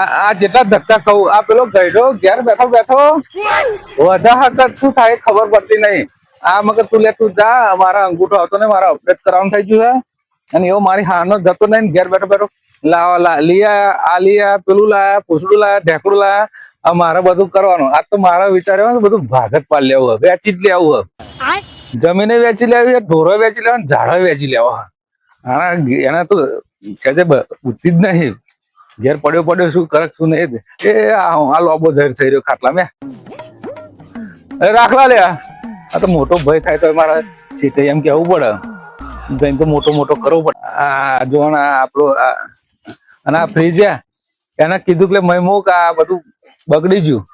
આ જેટલા ધક્કા કહું, આ પેલો ગયડો ઘેર બેઠો બેઠો. વધા હકત શું થાય ખબર પડતી નહીં. આ મગર તું લે, તું જા, મારા અંગૂઠો હતો ને મારા અપડેટ કરવાનું થઈ ગયું છે. અને એવો મારી હાનો જતો નહીં ઘેર બેઠો બેઠો. લાવા લીયા, આ લીયા, પેલું લાયા, પૂછડું લાયા, ઢેકડું લાયા. આ મારે બધું કરવાનું. આ તો મારા વિચારે બધું ભાગત પાડ લેવું હવે વેચી જ લેવું હવે જમીને વેચી લેવી ઢોરો વેચી લેવા ઝાડો વેચી લેવા આના એના તો બુદ્ધિ જ નહીં. ઘેર પડ્યો પડ્યો શું કરક શું નહીં એ આ લોબો ધર થઈ રહ્યો ખાટલા મેં. રાખલા લે આ તો મોટો ભય થાય તો મારા સીટે એમ કેવું પડે. જઈને તો મોટો મોટો કરવો પડે. આ જો આપણો અને આ ફ્રીજ એને કીધું કે મેં મૂક, આ બધું બગડી ગયું.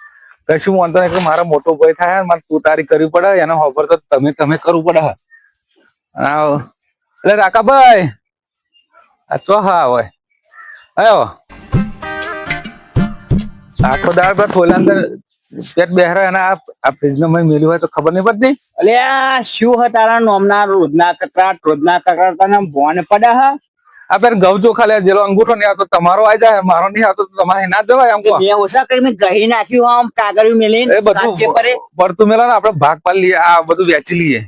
કશું વાંધો નહીં મારા મોટો ભય થાય મારે તું તારી કરવી પડે. એનો ઓફર તો તમે તમે કરવું પડે. એટલે રાકાભાઈ, આ ચો હા હોય. આયો. આખો દાળ પર થોલા અંદર પેટ બેહરા અને આ ફ્રીજ મેં મેલ્યું હોય તો ખબર નહીં પડતી? અલે આ શું હ તારા નોમના રોજના કકડાટ રોજના કકડાટ તને ભોન પડે હ? આ પેર ઘઉં ચોખા લે જેલો અંગૂઠો નહીં આવતો તમારો આવી જાય મારો નહીં આવતો તમારે ના જવાય આમ કહો મેં ઓછા કઈ મેં ગહી નાખ્યું આમ કાગળ મેલી એ બધું પડતું મેલા ને આપણે ભાગ પાડી લઈએ આ બધું વેચી લઈએ.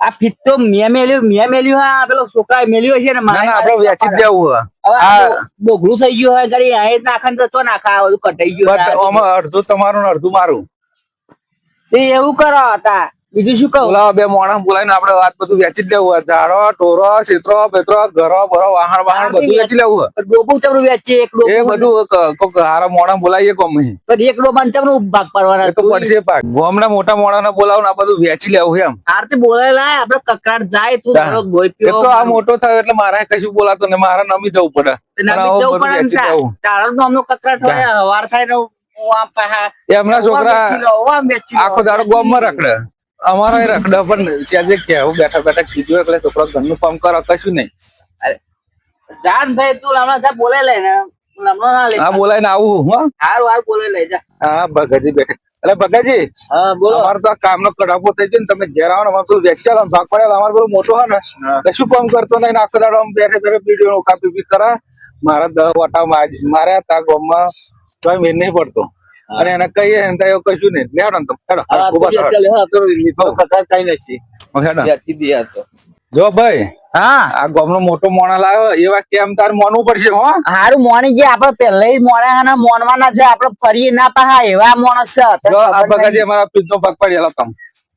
આ ફીટ તો મેં મેલ્યું મેં મેલ્યું હા પેલો છોકરા મેલ્યો છે ને ના આપણે વેચી દેવું હવે. બોગડું થઈ ગયું હોય ઘરે આ નાખે ને તો નાખા બધું કટાઈ ગયું. અડધું તમારું ને અડધું મારું. એ એવું કરો હતા. બીજું શું કહું? બોલાવો બે મોણા બોલાવીને આપડે વાત બધું વેચી જ લેવું ઝાડો ટોરો ચિત્રો પેત્રો ઘરો બરો વાહણ વાહણ બધું વેચી લેવું ડોબું ચમડું વેચીએ? એક એ બધું કોક હારા મોણા બોલાવીએ કોમ અહીં. પણ એક ડોબાને ચમડું ભાગ પાડવાના? તો પડશે ભાગ ગોમના મોટા મોણા બોલાવો ને આ બધું વેચી લેવું એમ. આરતી બોલાયેલા આપડે કકરાટ જાય તું ધારો ગોઈ પીઓ તો આ મોટો થયો એટલે મારે કશું બોલાતો ને મારે નમી જવું પડે. તે અને નામી આવું જવું બધું પડે ને વેચી તા. તારો નામનો કકડાટ હોય હવાર થાય ને હું આમ પાહા એમના છોકરા. આખો દાડો ગામમાં રખડે. અમારા રખડે પણ આજે કેવું બેઠા બેઠા કીધું એટલે છોકરો ઘરનું કામ કરો કશું નહીં. જાન ભાઈ તું હમણાં જા બોલે લે ને. ના લે આ બોલાય ને આવું હો હારું વાર બોલે લઈ જા. હા ભગતજી બેઠે. એટલે ભગતજી હા બોલો. અમારે તો કામ કામનો કડાપો થઈ ગયો ને તમે ઘેર આવો ને અમારે પેલું વેચાલ ભાગ પડેલો અમારે પેલું મોટો હોય ને કશું કામ કરતો નહીં ને આખો દાડો આમ બેઠે બેઠે વીડિયો કાપી પી કરે. મારા દસ વટા માર્યા તા ગામમાં તો મેળ નહીં પડતો. અને એને કહીએ ને તો કશું નહીં. લેવડો ને તમે. જો ભાઈ હા. આ ગામનો મોટો મોણા લાવ્યો એવા કેમ તાર મોનવું પડશે હો? હારું મોણી જે આપડે પહેલા મોણા ના મોનવાના છે આપડે ફરી ના પાહા એવા મોણસ છે જો આ બગાજી અમારા પીઠનો ભાગ પડેલો તમે.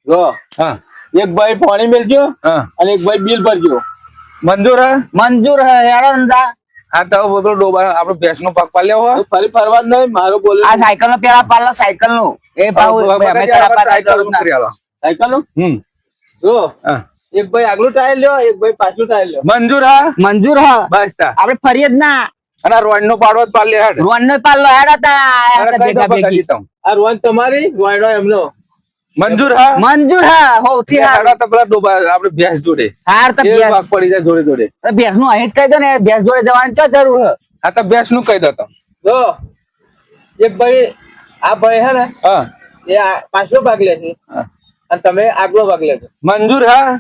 જો હા. એક ભાઈ પાણી મેલજો હા. અને એક ભાઈ બિલ ભરજો. મંજૂર હે? મંજૂર હે હેડો જા. હા તો બધો ડોબા આપડે ભેંસ નો પાક પાલ્યો હોય ફરી ફરવા નહીં મારો બોલો આ સાયકલ નો પેલા પાડલો સાયકલનું એ ભાવ અમે સાયકલ ના. સાયકલનું હમ. જો એક ભાઈ આગલું ટાયર લ્યો એક ભાઈ પાછલું ટાયર લ્યો. મંજૂર હા? મંજૂર હ. બસ આપડે ફરીએ જ ના. અને રોડ નો પાડો પાલ્યો હેડ. રોન નો પાડલો હેડ હતા. આ રોડ તમારી વાયડો એમનો. મંજૂર હા? મંજૂર હા હોથી હાર. હેડો તો પેલા ડોબા આપણે ભેંસ જોડે. હાર તો ભેંસ. ભાગ પડી જાય જોડે જોડે. ભેંસનું અહીં જ કહી દો ને ભેંસ જોડે જવાની ક્યાં જરૂર હે હા તો ભેંસનું કહી દો તો. જો એક ભાઈ આ ભાઈ હે ને હા. એ પાછો ભાગ લે છે. અને તમે આગલો ભાગ લેજો મંજૂર હા?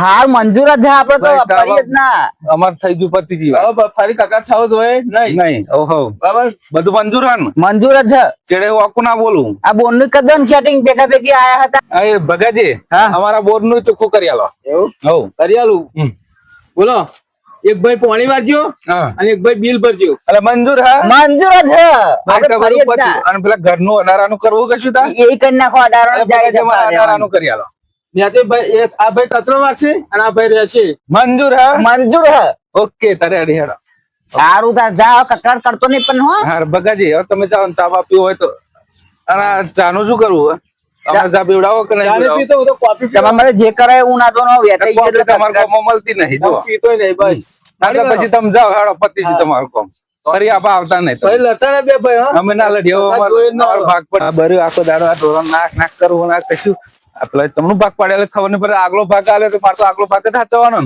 હાર મંજૂર જ છે આપડે તો ફરી જ ના. અમાર થઈ ગયું પતિ જી ફરી કકા થવો જોઈએ નહીં. નહીં ઓહો. બરાબર. બધું મંજૂર હન મંજૂર જ છે ચેડે આખું ના બોલું? આ બોનનું કદન સેટિંગ ભેગા ભેગી આયા હતા. એ ભગાજી હા. અમારા બોર્ડનું ચોખ્ખું કરી આલો. એવું? હવ કરી આલું? બોલો. એક ભાઈ પાણી વારજો હા. અને એક ભાઈ બિલ ભરજો એટલે મંજૂર હા? મંજૂર જ. અને પેલા ઘરનું અનારાનું કરવું કશું તા? એ કરી નાખો જતા અનારાનું કરી આલો. ત્યાંથી આ ભાઈ કચરો મારશે અને આ ભાઈ રહેશે? મંજૂર હા. મંજૂર હે. ઓકે તારે અડી હેડો. સારું તા જા કકડાટ કરતો નહીં પણ હો. હા ભગાજી હવે તમે જાઓ ને ચા પીવો હોય તો. અને આ ચાનું શું કરવું હે? તમે ચા પીવડાવો કે નહીં પીતો તો કોફી તમે મને જે કરાય હું ના દો નો વેચાઈ ગયો એટલે તમારા કકડાટ. મળતી નહીં જો પીતો નહીં ભાઈ. ના પછી તમે જાઓ હેડો પતિ તમારું કામ. ફરી આપા આવતા નહીં ભાઈ. લતા ને બે ભાઈ અમે ના લડ્યો ભાગ પડે આ બર્યું આખો દાડો આ ધોરણ નાક નાક કરવું ના કશું. આ પેલા તમનું ભાગ પાડે ખબર નહીં પડે, આગલો ભાગ આલે તો મારે તો આગલો ભાગ જ હાચવાનો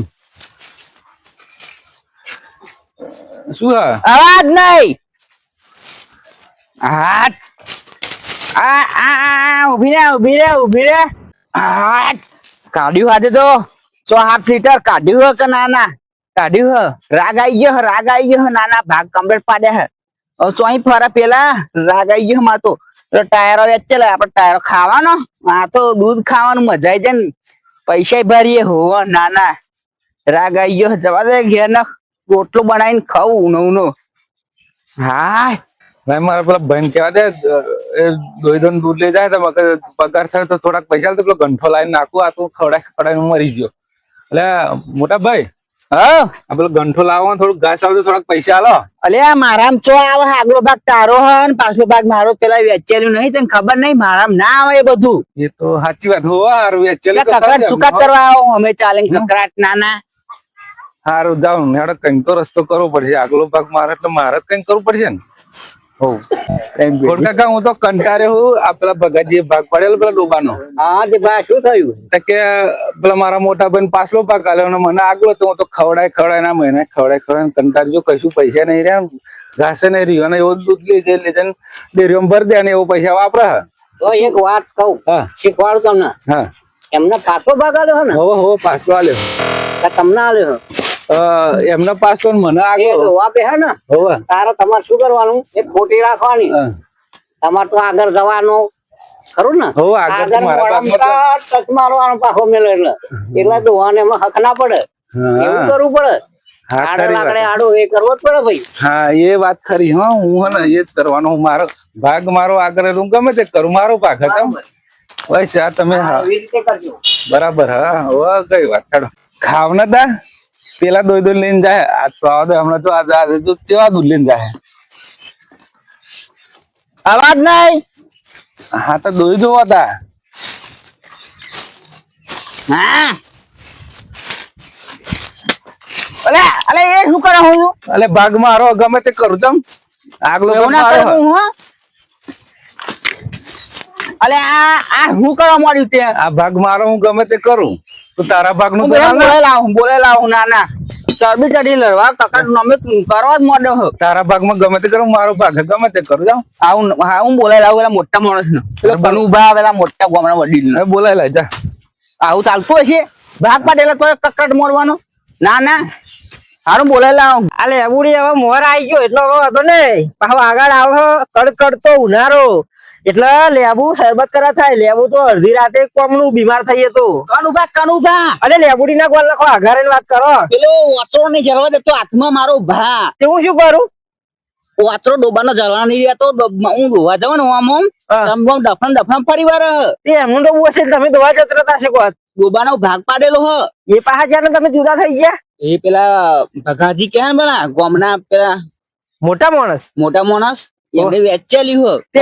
શું અવાજ નહીં. હાટ. આ આ ઊભી રે ઊભી રે ઊભી રે. હાટ. કાઢ્યું આજે તો. સો આઠ લીટર કાઢ્યું હે કે ના ના? કાઢ્યું હે. રાગ આવી ગયો રાગ આવી ગયો નાના ભાગ કમ્પ્લેટ પાડ્યા હે. ચો ચોઈ ફરા પેલા રાગ આવી ગયો માર તો. ટાયરો વેચેલા આપડે ટાયરો ખાવાનો. આ તો દૂધ ખાવાનું મજા આવી જાય ને. પૈસા ભરીએ. હો, ના ના. રાગ આવી ગયો. જવા દે ઘેર ના રોટલો બનાવીને ખાવું ઉનો ઉનો હા. ભાઈ મારા પેલા ભાઈ કેવા દે, એ દોઈ દોન દૂધ લઈ જાય તો પગાર થાય તો થોડાક પૈસા તો પેલો ગંઠો લાવીને નાખું. આ તું ખવડાય ખવડાય મરી ગયો. એટલે મોટા ભાઈ હા? પેલો ગંઠો લાવો થોડું ઘાસ આવે તો થોડાક પૈસા આલો. અલે મારામ ચો આવે આગલો ભાગ તારો હે ને પાછલો ભાગ મારો પેલા વેચેલું નહીં તને ખબર નહીં મારામ ના આવે એ બધું. એ તો સાચી વાત હો હારું વેચેલી હો. કરવા આવો અમે ચાલે ને કકડાટ ના ના હારું જાઉં ને હેડો કંઈક તો રસ્તો કરવો પડશે આગલો ભાગ મારે એટલે મારે જ કંઈક કરવું પડશે ને. હો. કાકા હું તો હું આ પેલા ભાગ પડેલો પેલા ડોબાનો. હા તે ભાઈ શું થયું? કે પેલા મારા મોટા ભાઈ પાછલો ભાગ આલ્યો અને મને આગલો તો હું તો ખવડાય ખવડાય ના મહિને ખવડાય ખવડાય કંટાળજો કશું પૈસા નહીં રહ્યા ઘાસે નહીં રહ્યું. અને એવો દૂધ લઈ જાય લઈ જાય ડેરીઓમાં ભરી દે અને એવો પૈસા વાપરે તો એક વાત કહું. હા. શીખવાડું તમને. હા. એમને પાછો ભાગ આલ્યો હે ને? હોવો પાછલો આલ્યો. તમને આલ્યો હે? એમના પાછલો તો મને આગળ રોવા બે ને? હોવે. તારે તમારે શું કરવાનું? એ ખોટી રાખવાની. તમારે તો આગળ જવાનું. ખરું ને? હો આગળ મારવાનો પાછો મેળ એટલે. એટલે જોવાને એમાં હક ના પડે. એવું કરવું પડે. હા આડે ખરી આડો એ કરવો જ પડે ભાઈ. હા એ વાત ખરી હું ને એ કરવાનો. મારો ભાગ મારો આગળ હું ગમે તે પેલા દોઈ દોઈ લઈને જાય આ તો આવે હમણાં તો આ આ તો કેવા દૂધ લઈને જાય અવાજ નહીં હા તો દોઈ જોવા હતા હા. અલે અલે એ શું કરે હું? અલે ભાગ મારો ગમે તે કરું તમ આગલો એવું ના કરું હું અલે આ આ શું કરવા મળ્યું તે? આ ભાગ મારો હું ગમે તે કરું. તો તારા ભાગનું. બોલે લાવું બોલે લાવું ના ના. ચરબી ચડી લડવા કકા નમે કરવા જ મોડો હો. તારા ભાગમાં ગમે તે કરું મારો ભાગ ગમે તે કરું જાઉં. આવું હા હું બોલે લાવું પેલા મોટા માણસ નો પેલો કનુભા પેલા મોટા ગામડા વડીલ બોલાય લે જા. આવું ચાલતું હશે. ભાગ પાડેલા તો કકડ મોડવાનો ના ના. હારું બોલાયેલા આવું આ લેબુડી હવે મોર આવી ગયો એટલો હવે હતો ને પાછો આગળ આવો કડકડ તો ઉનાળો. એટલે લેબુ શરબત કરા થાય લેબુ તો અડધી રાતે કોમનું બીમાર થઈ તો. કનુભા કનુભા. અરે લેબુડી ના ગોળ લખો આઘારે વાત કરો. પેલો વાતરો ને જલવા દેતો હાથમાં મારો ભા તેવું શું કરું? વાતરો ડોબાનો જરવા નહીં રહેતો હું ડોવા જાઉં ને આમ આમ દફન દફન પરિવાર તે એમનું તો હશે તમે ધોવા જતરા છે કોત ડોબાનો ભાગ પાડેલો હ. એ પાછા જ્યાં તમે જુદા થઈ ગયા? એ પેલા ભગાજી કે પેલા ગામના પેલા. મોટા માણસ. મોટા માણસ? એમને વેચેલી હો. તે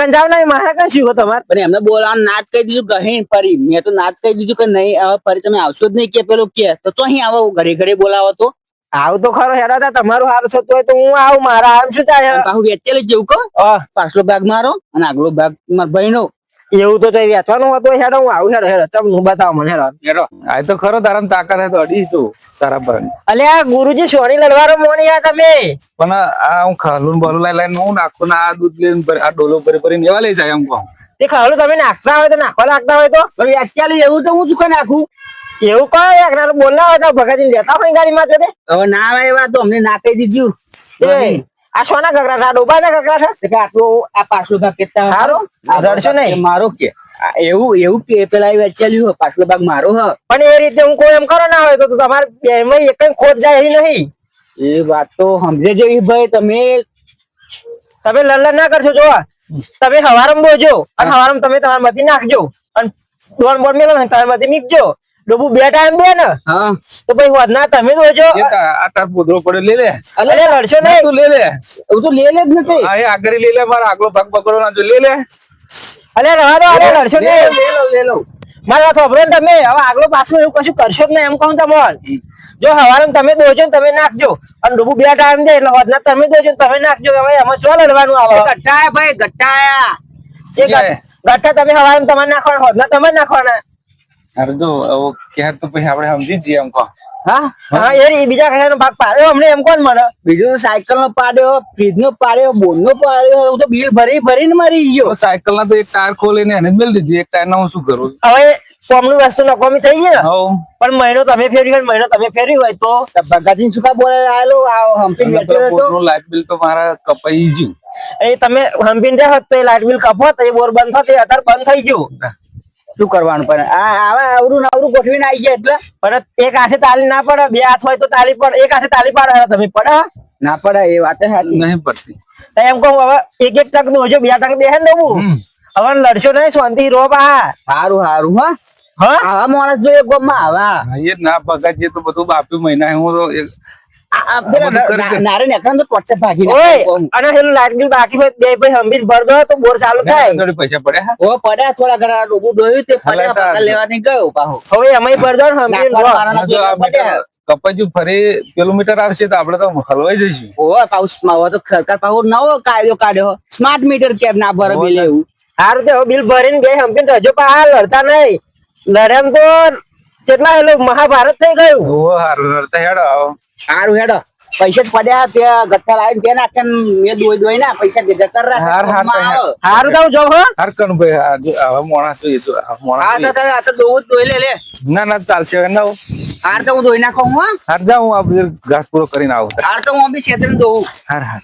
કન જાવ ને મારા કન શું તમારે? પણ એમને બોલાવાનું કહી દીધું ફરી. મેં તો ના જ કહી દીધું કે નહીં હવે ફરી તમે આવશો જ નહીં કે પેલો કે. તો તો અહીં આવો ઘરે ઘરે બોલાવો તો. આવું તો ખરો હેરા તમારું હારું થતું હોય તો હું આવું મારા આમ શું થાય પાછું વેચેલી જેવું કહો. પાછલો ભાગ મારો અને આગલો ભાગ મારા ભાઈ નો એવું તો કઈ વેચવાનું હતું હેડો હું આવું હેડો હેડો. તમે હું બતાવો મને હેડો. આ તો ખરો તારા તાકાત હે તો અડી તું તારા પર. અલ્યા ગુરુજી સોરી લડવારો મોની આ તમે? પણ આ હું ખાલું બોલું લઈ લઈને હું નાખું ના આ દૂધ લઈને ભરી- આ ડોલો ભરી ભરીને એવા લઈ જાય એમ કહું. તે ખાલું તમે નાખતા હોય તો નાખવા લાગતા હોય તો પણ વેચેલી એવું તો હું શું નાખું? એવું કહો યાર ના બોલના હોય તો ભગાજી લેતા હોય ગાડીમાં તો હવે ના આવે એવા તો અમને ના કહી દીધું. આ સોના કકડા ડોબાના છે? એટલે કે આટલો આ પાછલો ભાગ કેટલા હારો? રડશો નહીં. મારો કે. એવું એવું કે પેલા એ વેચેલી હોય પાછલો ભાગ મારો હ. પણ એ રીતે હું કોઈ એમ કરો ના હોય તો તમારે બેમાં એક ખોટ જાય એવી નહીં. એ વાત તો સમજે જેવી ભાઈ તમે તમે લલ્લા ના કરશો જો તમે હવારમ બોજો અને હવારમ તમે તમારા માંથી નાખજો અને દોડ બોડ મેલો ને તમારા માંથી મીકજો. ડોબુ બે ટાઈમ દે ને? હા. તો પછી વધના તમે એ આ તાર પોદરો પડે લે લે. અરે લડશો નહીં. તું લે લે. હું તો લે લે જ નથી. આ આગળ લે લે મારો આગલો ભાગ પકડો ના જો લે લે. અરે રવા દો અરે લડશો નહીં. લે લો લે લો. મારા ને તમે. હવે આગલો પાછું એવું કશું કરશો જ નહીં એમ કહું તમને. જો હવારમ તમે દોજો ને તમે નાખજો. અને ડૂબુ બે ટાઈમ દે એટલે વધના તમે દોજો ને તમે નાખજો હવે એમાં ચો લડવાનું આવે? ગટ્ટાયા ભાઈ ગટ્ટાયા એ લે. ગટ- ગઠ્ઠા તમે હવારમ તમારે નાખવાના વધના તમે નાખવાના. અરે જો ક્યાં તો પછી આપણે સમજી જઈએ એમ કહો. હા? હા? એ બીજા કશાનો ભાગ પાડ્યો અમને એમ કોણ મને? બીજું સાયકલ નો પાડ્યો ફ્રીજ નો પાડ્યો બોલ નો પાડ્યો હું તો બિલ ભરી ભરીને મારી ગયો. સાયકલ ના તો એક ટાયર ખોલીને એને જ મેળ દીધી એક ટાયર ના હું શું કરું? હવે કોમની વસ્તુ નકોમી થઈ ને? પણ મહિનો તમે ફેરી હોય મહિનો તમે ફેરી હોય તો? ભગાજી શું કા બોલે આયેલો લાઇટ બિલ તો મારા કપાઈ ગયું. એ તમે હમ્પીન રહ્યા હોત તો એ લાઇટ બિલ કપો તો એ બોર બંધ હોત એ અત્યારે બંધ થઈ ગયું. શું કરવાનું? પણ આ આવા આવરું ને ગોઠવીને આવી ગયા એટલે. પણ એક હાથે તાલી ના પડે બે હાથ હોય તો તાલી પડે એક હાથે તાલી પાડે તમે પડે ના પડે એ વાત નહીં પડતી. તો એમ કહું હવે એક એક ટક દોજો બે ટક દે ને હમ. હવે લડશો નહીં શાંતિ રો બા. સારું સારું હા. હા? આવા માણસ જોઈએ ગોમમાં આવા. એ ના પગાર તો બધું બાપી મહિના હું તો બાકી હોય બે ભાઈ હંબી ભર દો તો બોર ચાલુ થાય. પૈસા પડ્યા ઓ પડ્યા થોડા ઘણા ડોબું ડોયું તે પડ્યા લેવા નહીં ગયો પાહો. હવે એમાંય ભર દો ને હંબી નાખવા મારાના અને જો આ જોડે પડ્યા. મીટર કપાઈ ફરી કિલોમીટર આવશે તો આપડે તો હલવાઈ જઈશું. ઓ પાઉસમાં હોય તો સરકાર પાહો નવો કાયદો કાઢ્યો. સ્માર્ટ મીટર કેમ ના ભરે બિલ એવું? સારું તો બિલ ભરીને ગઈ હંપીને હજુ પા લડતા નહીં. લડ્યા તો કેટલા એટલે મહાભારત થઈ ગયું. હારું લડતા હેડો આવો. સારું હેડો. પૈસા જ પડ્યા ત્યાં ગઠ્ઠા લાવીને તે નાખે ને મેં દોઈ દોઈ ના પૈસા ભેગા કર રાખે. હાર, હાર, હાર. તો જો હો. હાર કન ભાઈ આ જો આવા મોણા તો આ મોણા હા તો. તારે આ તો દોવું જ દોઈ લે લે. ના ના ચાલશે ના હાર તો હું દોઈ નાખું હું. હા હાર જાઉં હું આ ઘાસ પૂરો કરીને આવું. હાર તો હું બી છેતરીને દોવું. હાર હાર.